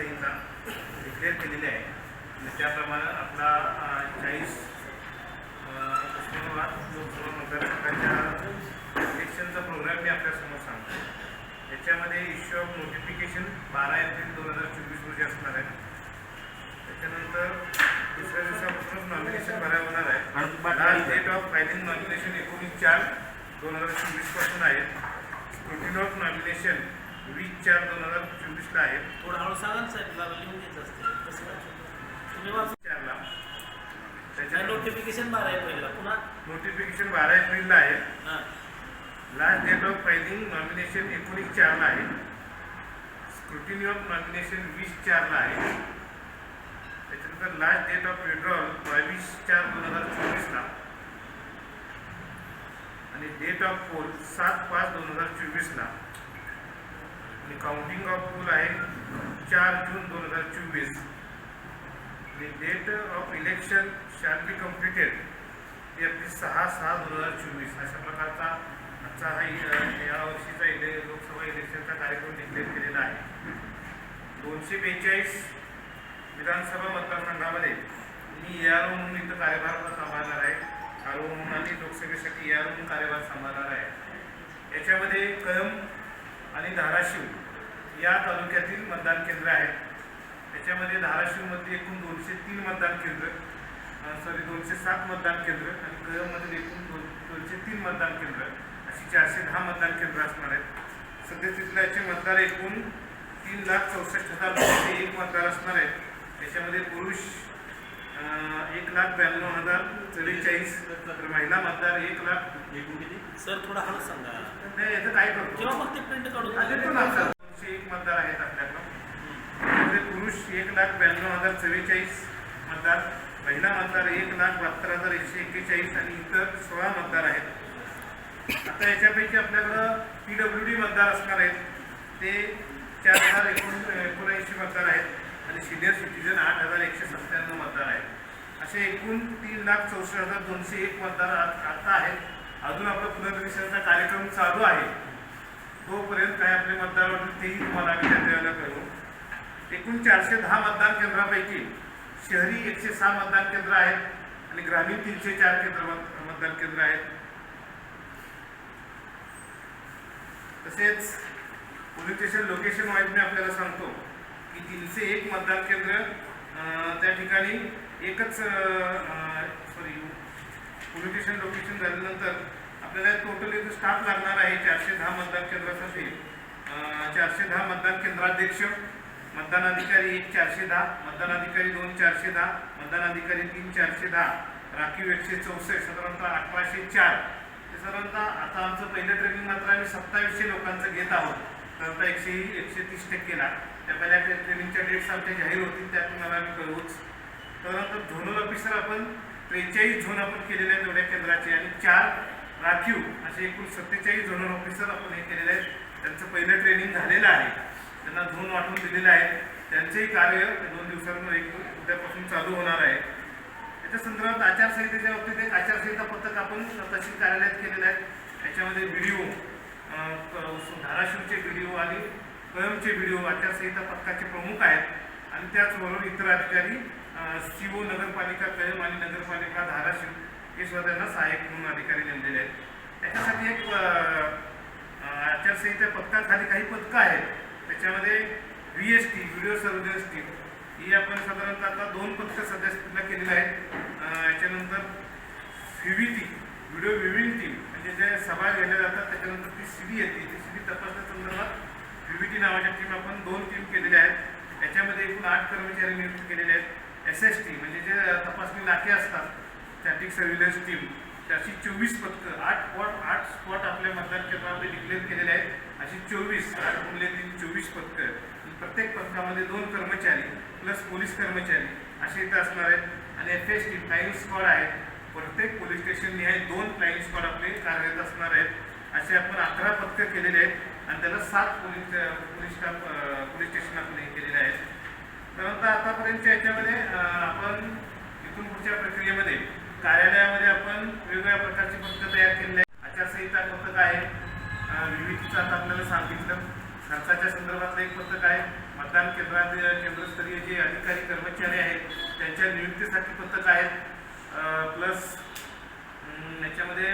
आचारसंहिता डिक्लेअर केलेली आहे. आणि त्याप्रमाणे आपला चाळीस उस्मानाबाद लोकसभा मतदारसंघाच्या इलेक्शनचा प्रोग्राम मी आपल्यासमोर सांगतो. याच्यामध्ये इश्यू ऑफ नोटिफिकेशन बारा एप्रिल दोन हजार चोवीस रोजी असणार आहे. त्याच्यानंतर दुसऱ्या दिवसापासूनच नॉमिनेशन भरायला होणार आहे. Last date of filing nomination एकोणीस चार दोन हजार चोवीसपासून आहे. स्क्रुटिन ऑफ नॉमिनेशन वीस चार दोन हजार चोवीसला आहे. थोडं हळू सांगा ना साहेब मला लिहून घ्यायचं असते कसं वाचू? तुम्ही वाचू. चारला. नाही त्याच्या नोटिफिकेशन बारा एप्रिलला पुन्हा? नोटिफिकेशन बारा एप्रिलला आहे. हां. Last date of filing nomination एकोणीस चारला आहे. स्क्रुटिनी ऑफ नॉमिनेशन वीस चारला आहे. त्याच्यानंतर लास्ट डेट ऑफ विड्रॉल बावीस चार दोन हजार चोवीसला. आणि डेट ऑफ पोल सात पाच दोन हजार चोवीसला. आणि काउंटिंग ऑफ पूल आहे. चार जून दोन हजार चोवीस. Date of election shall be completed ते आपली सहा सहा दोन हजार चोवीस. अशा प्रकारचा आजचा हा इ- या वर्षीचा इले लोकसभा इलेक्शनचा कार्यक्रम डिक्लेअर केलेला आहे. दोनशे बेचाळीस विधानसभा मतदारसंघामध्ये मी ए आर ओ म्हणून इथं कार्यभार सांभाळणार आहे. आर म्हणून आम्ही लोकसभेसाठी ए आर ओ म्हणून कार्यभार सांभाळणार आहे. याच्यामध्ये कळंब आणि धाराशिव या तालुक्यातील मतदान केंद्र आहेत. त्याच्यामध्ये धाराशिवमध्ये एकूण दोनशे तीन मतदान केंद्र सॉरी दोनशे सात मतदान केंद्र आणि कळंबमध्ये एकूण दोन दोनशे तीन मतदान केंद्र अशी चारशे दहा मतदान केंद्र असणार आहेत. सध्या तिथल्याचे मतदार एकूण तीन लाख चौसष्ट हजार दोनशे एक मतदार असणार आहेत. त्याच्यामध्ये पुरुष एक लाख ब्याण्णव हजार चव्वेचाळीस तर महिला मतदार एक लाख. एकूण किती सर थोडं हळू सांगा. नाही याचं काय करतो? किंवा मग ते प्रिंट काढून हा, देतो. ना आपल्याला. दोनशे एक मतदार आहेत आपल्याकडं. पुरुष एक लाख ब्याण्णव हजार चव्वेचाळीस मतदार महिला मतदार एक लाख बहात्तर हजार एकशे एक्केचाळीस आणि इतर सोळा मतदार आहेत. आता याच्यापैकी आपल्याकडं पी डब्ल्यू डी मतदार असणार आहेत. ते चार हजार एकोण एकोणऐंशी मतदार आहेत. आणि सिनियर सिटीजन आठ हजार एकशे सत्त्याण्णव मतदार आहेत. असे एकूण तीन लाख चौसष्ट हजार दोनशे एक मतदार आता आहेत. अजून आपला पुनर्निरीक्षणाचा कार्यक्रम चालू आहे. तोपर्यंत काय आपले मतदार होतील तेही तुम्हाला आम्ही त्या करू एकूण चारशे दहा मतदान केंद्रापैकी शहरी एकशे सहा मतदान केंद्र आहेत आणि ग्रामीण तीनशे चार केंद्र मतदान केंद्र आहेत. तसेच पोलीस स्टेशन लोकेशन वाईज मी आपल्याला सांगतो तीनशे एक मतदान केंद्र त्या ठिकाणी एकच सॉरी पोलीस लोकेशन झाल्यानंतर आपल्याला टोटल इथं स्टाफ लागणार आहे चारशे दहा मतदान केंद्रासाठी. चारशे दहा मतदान केंद्राध्यक्ष मतदान अधिकारी एक चारशे दहा मतदान अधिकारी दोन चारशे दहा मतदान अधिकारी तीन चारशे दहा राखीव एकशे चौसष्ट साधारणतः अठराशे चार. ते साधारणतः आता आमचं पहिलं ट्रेनिंग मात्र आम्ही सत्तावीसशे लोकांचं घेत आहोत. तर आता एकशे एकशे तीस टक्केला त्या पहिल्या ट्रेनिंगच्या डेट्स आमच्या जाहीर होतील त्या तुम्हाला आम्ही कळवूच. त्यानंतर झोनल ऑफिसर आपण त्रेचाळीस झोन आपण केलेले आहेत एवढ्या केंद्राचे आणि चार राखीव असे एकूण सत्तेचाळीस झोनल ऑफिसर आपण हे केलेले आहेत. त्यांचं पहिलं ट्रेनिंग झालेलं आहे. त्यांना झोन वाटून दिलेलं आहे. त्यांचंही कार्य दोन दिवसांवर एक उद्यापासून चालू होणार आहे. त्याच्या संदर्भात आचारसंहितेच्या बाबतीत एक आचारसंहिता पथक आपण तहसील कार्यालयात केलेलं आहे. त्याच्यामध्ये व्हिडिओ धाराशिवचे व्हिडिओ आणि कळमचे व्हिडिओ आचारसंहिता पथकाचे प्रमुख आहेत. आणि त्याचबरोबर इतर अधिकारी सी ओ नगरपालिका कळम आणि नगरपालिका धाराशिव हे सुद्धा त्यांना सहाय्यक म्हणून अधिकारी नेमलेले आहेत. त्याच्यासाठी एक आचारसंहिता पथकाखाली काही पथकं आहेत. त्याच्यामध्ये V S T video surveillance team ही आपण साधारणतः आता दोन पथकं सध्या स्थितीला केलेली आहेत. याच्यानंतर V V T video viewing team म्हणजे जे सभा घेतल्या जातात त्याच्यानंतर ती सी डी येते. ती सी डी तपासण्यासंदर्भात संदर्भात व्ही टी नावाच्या टीम आपण दोन टीम केलेल्या आहेत. याच्यामध्ये एकूण आठ कर्मचारी नियुक्त केलेले आहेत. एस एस टी म्हणजे जे तपासणी नाके असतात स्टॅटिक सर्व्हिलन्स टीम त्याची चोवीस पथकं आठ स्पॉट आठ स्पॉट आपल्या मतदान केंद्रामध्ये डिक्लेअर केलेले आहेत. अशी चोवीस आठ मुले तीन चोवीस पथकं. प्रत्येक पथकामध्ये दोन कर्मचारी प्लस पोलीस कर्मचारी असे इथं असणार आहेत. आणि F S T flying squad आहेत प्रत्येक पोलीस स्टेशन निहाय दोन फ्लाईंग स्क्वॉड आपले कार्यरत असणार आहेत. असे आपण अकरा पथकं केलेले आहेत. आणि त्याला सात police police staff police station हे केलेले आहेत. त्यानंतर आतापर्यंतच्या याच्यामध्ये आपण इथून पुढच्या प्रक्रियेमध्ये कार्यालयामध्ये आपण वेगवेगळ्या प्रकारची पथकं तयार केलेली आहे आचारसंहिता पथक आहे. विविधचं आता आपल्याला सांगितलं. खर्चाच्या संदर्भातलं एक पथक आहे. मतदान केंद्रात केंद्रस्तरीय जे अधिकारी कर्मचारी आहेत त्यांच्या नियुक्तीसाठी पथक आहेत. प्लस याच्यामध्ये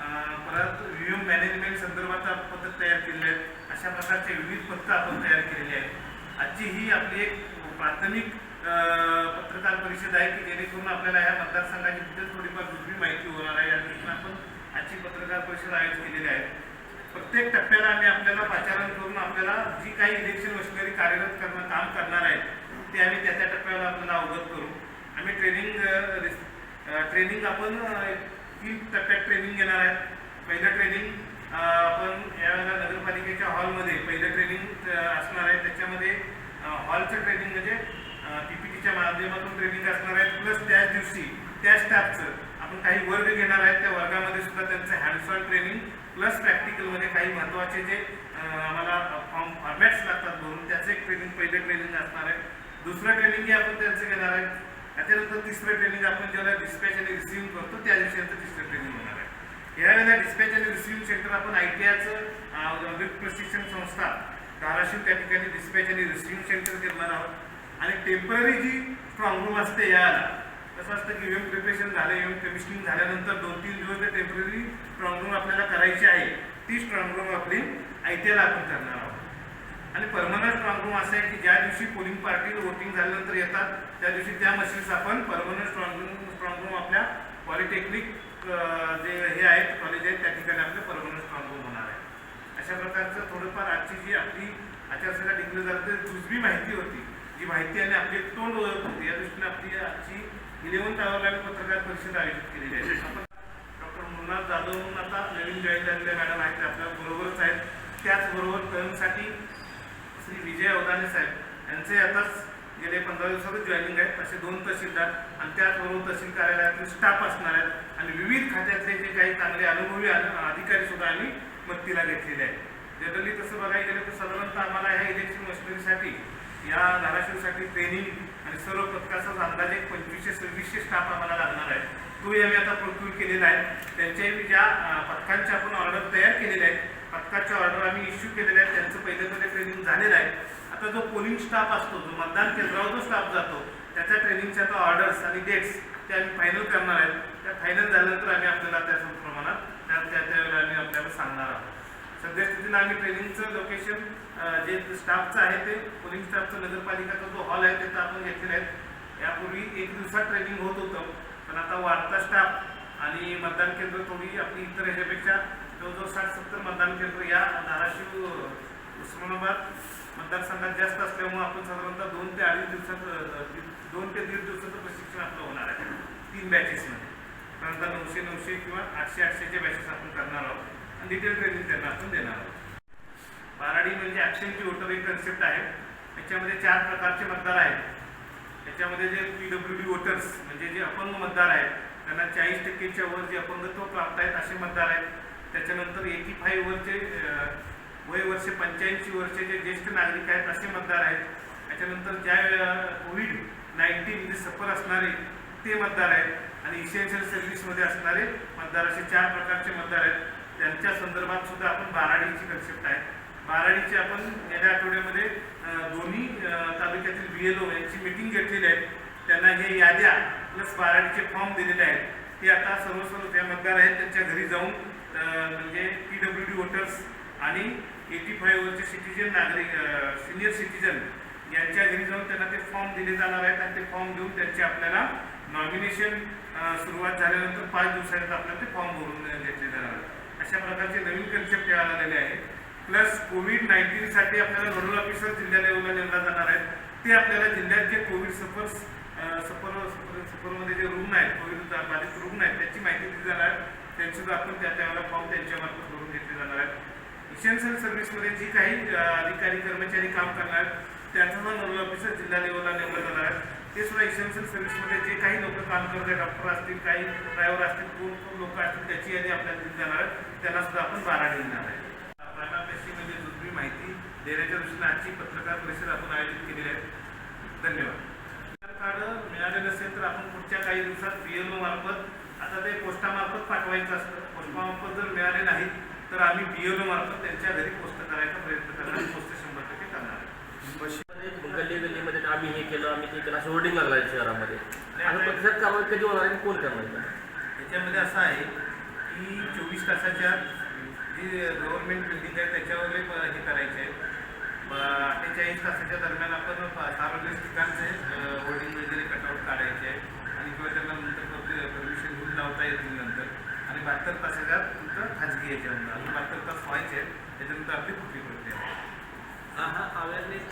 परत व्ही एम मॅनेजमेंट संदर्भात पथक तयार केलेले आहेत. अशा प्रकारचे विविध पथकं आपण तयार केलेली आहेत. आजची ही आपली एक प्राथमिक पत्रकार परिषद आहे की जेणेकरून आपल्याला ह्या मतदारसंघाची तिथे थोडीफार दुसरी माहिती होणार आहे या दृष्टीने आपण आजची पत्रकार परिषद आयोजित केलेली आहे. प्रत्येक टप्प्याला आम्ही आपल्याला पाचारण करून आपल्याला जी काही इलेक्शन मशिनरी कार्यरत करणं काम करणार आहे ते आम्ही त्या त्या टप्प्याला आपल्याला अवगत करू. आम्ही ट्रेनिंग ट्रेनिंग आपण तीन टप्प्यात ट्रेनिंग घेणार आहे. पहिलं ट्रेनिंग आपण यावेळेला नगरपालिकेच्या हॉलमध्ये पहिलं ट्रेनिंग असणार आहे. त्याच्यामध्ये हॉलचं ट्रेनिंग म्हणजे पीपीटीच्या माध्यमातून ट्रेनिंग असणार आहे. प्लस त्याच दिवशी त्या स्टाफचं आपण काही वर्ग घेणार आहेत. त्या वर्गामध्ये सुद्धा त्यांचं हँड्स ट्रेनिंग प्लस प्रॅक्टिकलमध्ये काही महत्त्वाचे जे आम्हाला फॉर्म फॉर्मॅट्स लागतात भरून त्याचं एक ट्रेनिंग पहिलं ट्रेनिंग असणार आहे. दुसरं ट्रेनिंग हे आपण त्यांचं घेणार आहे. त्याच्यानंतर तिसरं ट्रेनिंग आपण ज्याला डिस्पॅच आणि रिसिव्ह करतो त्या दिवशी यांचं तिसरं ट्रेनिंग होणार आहे. यावेळेला डिस्पॅच आणि रिसिव्ह सेंटर आपण आय टी आयचं वेब प्रशिक्षण संस्था धाराशिव त्या ठिकाणी डिस्पॅच आणि रिसिव्ह सेंटर करणार आहोत. आणि टेंपररी जी स्ट्रॉंग रूम असते याला कसं असतं की UM इव्हेंट प्रिपरेशन झालं UM इव्हेंट कमिशनिंग झाल्यानंतर दोन तीन दिवस ते टेंपररी स्ट्रॉंग रूम आपल्याला करायची आहे. ती स्ट्रॉंग रूम आपली आय टी आयला आपण करणार आहोत. आणि परमनंट स्ट्रॉंगरूम असं आहे की ज्या दिवशी पोलिंग पार्टी वोटिंग झाल्यानंतर येतात त्या दिवशी त्या मशीन्स आपण परमनंट स्ट्रॉंगरूम स्ट्रॉंगरूम आपल्या पॉलिटेक्निक जे हे आहेत कॉलेज आहेत त्या ठिकाणी आपलं परमनंट स्ट्रॉंगरूम होणार आहे. अशा प्रकारचं थोडंफार आजची जी आपली आचारसंहिता डिक्लेअर झाली तर दुसरी माहिती होती जी माहिती आणि आपली तोंड ओळख होती या दृष्टीने आपली आजची इलेव्हन्थ आवरला पत्रकार परिषद आयोजित केलेली आहे. आपण डॉक्टर मुन्नाथ जाधव म्हणून आता नवीन जॉईन झालेल्या मॅडम आहेत ते आपल्या बरोबरच आहेत. त्याचबरोबर तरुणसाठी श्री विजय अवदाने साहेब. यांचे आताच गेले पंधरा दिवसातच जॉईनिंग आहेत. असे दोन तहसीलदार आणि त्याचबरोबर तहसील कार्यालयातील स्टाफ असणार आहेत. आणि विविध खात्यातले जे काही चांगले अनुभवी अधिकारी सुद्धा आम्ही मदतीला घेतलेले आहेत. जनरली तसं बघायला गेलं तर साधारणतः आम्हाला ह्या इलेक्शन मशिनरीसाठी या धाराशिवसाठी ट्रेनिंग आणि सर्व पथकाचाच अंदाजे पंचवीसशे सव्वीसशे स्टाफ आम्हाला लागणार आहे तोही आम्ही आता प्रोक्यूर केलेला आहे. त्यांच्याही ज्या पथकांच्या आपण ऑर्डर तयार केलेल्या आहेत पथकाच्या ऑर्डर आम्ही इश्यू केलेल्या आहेत. त्यांचं पहिले पहिले ट्रेनिंग झालेलं आहे. आता जो पोलिंग स्टाफ असतो जो मतदान केंद्रावर जो स्टाफ जातो त्याच्या ट्रेनिंगच्या आता ऑर्डर्स आणि डेट्स ते आम्ही फायनल करणार आहेत. त्या फायनल झाल्यानंतर आम्ही आपल्याला त्या प्रमाणात त्या त्या त्यावेळेला आम्ही आपल्याला सांगणार आहोत. सद्यस्थितीला आम्ही ट्रेनिंगचं लोकेशन जे स्टाफचं आहे ते पोलिंग स्टाफचं नगरपालिकाचा जो हॉल आहे तिथं आपण घेतलेला आहे. यापूर्वी एक दिवसात ट्रेनिंग होत होतं. पण आता वाढता स्टाफ आणि मतदान केंद्र थोडी आपली इतर ह्याच्यापेक्षा जवळजवळ साठ सत्तर मतदान केंद्र या धाराशिव उस्मानाबाद मतदारसंघात जास्त असल्यामुळे आपण साधारणतः दोन ते अडीच दिवसात दोन ते दीड दिवसाचं प्रशिक्षण आपलं होणार आहे. तीन बॅचेसमध्ये साधारणतः नऊशे नऊशे किंवा आठशे आठशेच्या बॅचेस आपण करणार आहोत. आणि डिटेल ट्रेनिंग त्यांना आपण देणार आहोत. बाराडी म्हणजे ॲक्शनची वोटर एक कन्सेप्ट आहे. याच्यामध्ये चार प्रकारचे मतदार आहेत. त्याच्यामध्ये J P W D voters म्हणजे जे अपंग मतदार आहेत त्यांना चाळीस टक्केच्या वर जे अपंगत्व प्राप्त आहेत असे मतदार आहेत. त्याच्यानंतर एटी फाईव्ह वरचे वय वर्ष पंच्याऐंशी वर्षे जे ज्येष्ठ नागरिक आहेत असे मतदार आहेत. त्याच्यानंतर ज्या कोविड नाईन्टीनमध्ये सफर असणारे ते मतदार आहेत. आणि इसेन्शियल सर्व्हिसमध्ये असणारे मतदार असे चार प्रकारचे मतदार आहेत. त्यांच्या संदर्भात सुद्धा आपण बाराडीची कन्सेप्ट आहे. बाराडीची आपण गेल्या आठवड्यामध्ये दोन्ही तालुक्यातील बी एल ओ यांची मिटिंग घेतलेली आहे. त्यांना हे याद्या प्लस बाराडीचे फॉर्म दिलेले आहेत. ते आता सर्व सर्व ज्या मतदार आहेत त्यांच्या घरी जाऊन म्हणजे पी डब्ल्यू डी वोटर्स आणि एटी फाईव्हवरचे सिटीजन नागरिक सिनियर सिटीजन यांच्या घरी जाऊन त्यांना ते फॉर्म दिले जाणार आहेत आणि ते फॉर्म देऊन त्यांचे आपल्याला नॉमिनेशन सुरुवात झाल्यानंतर पाच दिवसानंतर आपल्याला ते फॉर्म भरून घेतले जाणार आहेत. अशा प्रकारचे नवीन कन्सेप्ट यायला आलेले आहे. प्लस कोविड नाईन्टीनसाठी आपल्याला नोडल ऑफिसर जिल्हा लेवलला नेमला जाणार आहेत. ते आपल्याला जिल्ह्यात जे कोविड सफर्स सपर सफर जे रुग्ण आहेत कोविड बाधित रुग्ण आहेत त्याची माहिती दिली जाणार. आहे त्यांची आपण त्या त्यावेळेला फॉर्म त्यांच्यामार्फत भरून घेतले जाणार आहेत इसेन्शियल सर्व्हिसमध्ये जी काही अधिकारी कर्मचारी काम करणार आहेत त्यांचा जो नोडल ऑफिसर जिल्हा लेवलला नेमलं जाणार आहे ते सुद्धा इसेन्शियल सर्व्हिसमध्ये जे काही लोक काम करत आहेत डॉक्टर असतील काही ड्रायव्हर असतील कोण कोण लोक असतील त्याची यादी आपल्याला दिली जाणार आहे. त्यांना सुद्धा आपण बारा देणार आहे. प्रायमापेशी म्हणजे दुसरी माहिती देण्याच्या दृष्टीने आजची पत्रकार परिषद आपण आयोजित केलेली आहे. धन्यवाद आधार कार्ड मिळाले नसेल तर आपण पुढच्या काही दिवसात बीएलओ मार्फत आता ते पोस्टामार्फत पाठवायचं असतं. पोस्टामार्फत जर मिळाले नाही तर आम्ही बीएलओ मार्फत त्यांच्या घरी पोस्ट करायचा प्रयत्न करणार पोस्ट शंभर टक्के करणार. गल्ली गल्लीमध्ये आम्ही हे केलं आम्ही ते केलं असं होर्डिंग लागला शहरामध्ये. आता प्रतिसाद कारवाई कधी होणार आणि कोण करणार आहे? त्याच्यामध्ये असं आहे की चोवीस तासाच्या जी गव्हर्नमेंट बिल्डिंग आहे त्याच्यावर हे करायचे आहे अठ्ठेचाळीस तासाच्या दरम्यान आपण सार्वजनिक ठिकाणचे होर्डिंग वगैरे कटआउट काढायचे. आहे किंवा त्यांना नंतर परमिशन घेऊन लावता येत नाही नंतर. आणि बहात्तर येतात तुमचं खाजगी याच्यानंतर अजून बहात्तर तास व्हायचे आहेत त्याच्यानंतर आपली कुठली प्रक्रिया हा हा अवेअरनेस